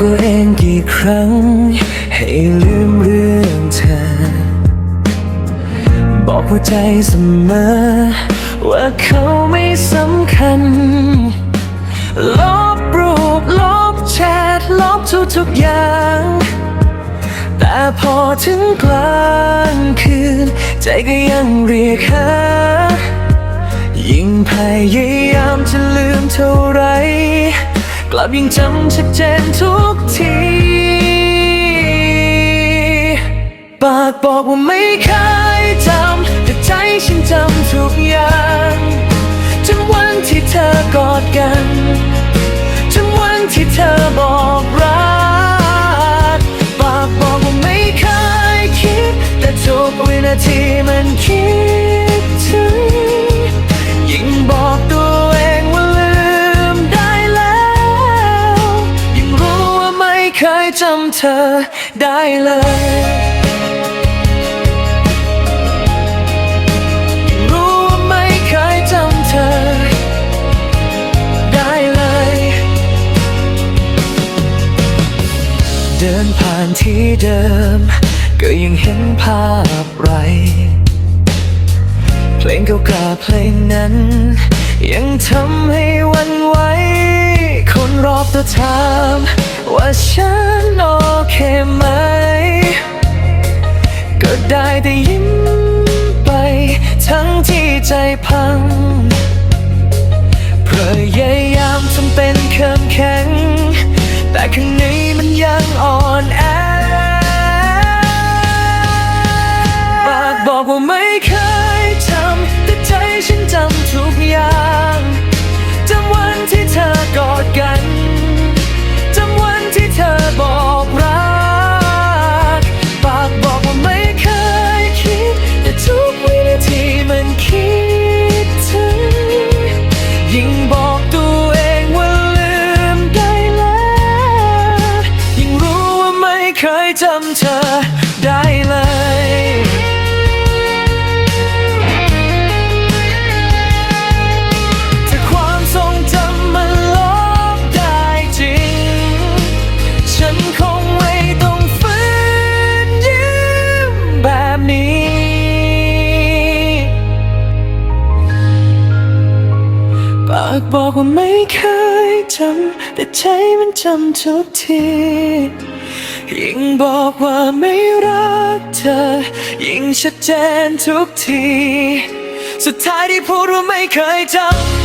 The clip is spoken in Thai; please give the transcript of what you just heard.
ตัวเองกี่ครั้ง ให้ลืมเรื่องเธอ บอกหัวใจเสมอ ว่าเขาไม่สำคัญ ลบรูป ลบแชท ลบทุกทุกอย่าง แต่พอถึงกลางคืน ใจก็ยังเรียกหายิ่งพยายามจะ ลับยิ่งจำชัดเจนทุกที ปากบอกว่าไม่เคยจำแต่ใจฉันจำทุกอย่างจนวันที่เธอกอดกันจนวันที่เธอบอกรัก ปากบอกว่าไม่เคยคิด แต่ทุกวินาทีมันคิด ยจำเธอได้เลยรู้ว่าไม่เคยจำเธอได้เลยเดินผ่านที่เดิม ก็ยังเห็นภาพไร เพลงเก่าๆเพลงนั้น ยังทำให้วันไหวคนรอบตัวถาม ว่าฉันโอเคไหม ก็ได้แต่ยิ้มไป ทั้งที่ใจพังพยายามทำเป็นเคิมแข็ง แต่ข้างใน จำเธอได้เลยถ้าความทรงจำมันลบได้จริง ฉันคงไม่ต้องฝืนยิ้มแบบนี้ ปากบอกว่าไม่เคยจำแต่ใจมันจำทุกที ยิ่งบอกว่าไม่รักเธอ ยิ่งชัดเจนทุกที สุดท้ายที่พูดว่าไม่เคยจำ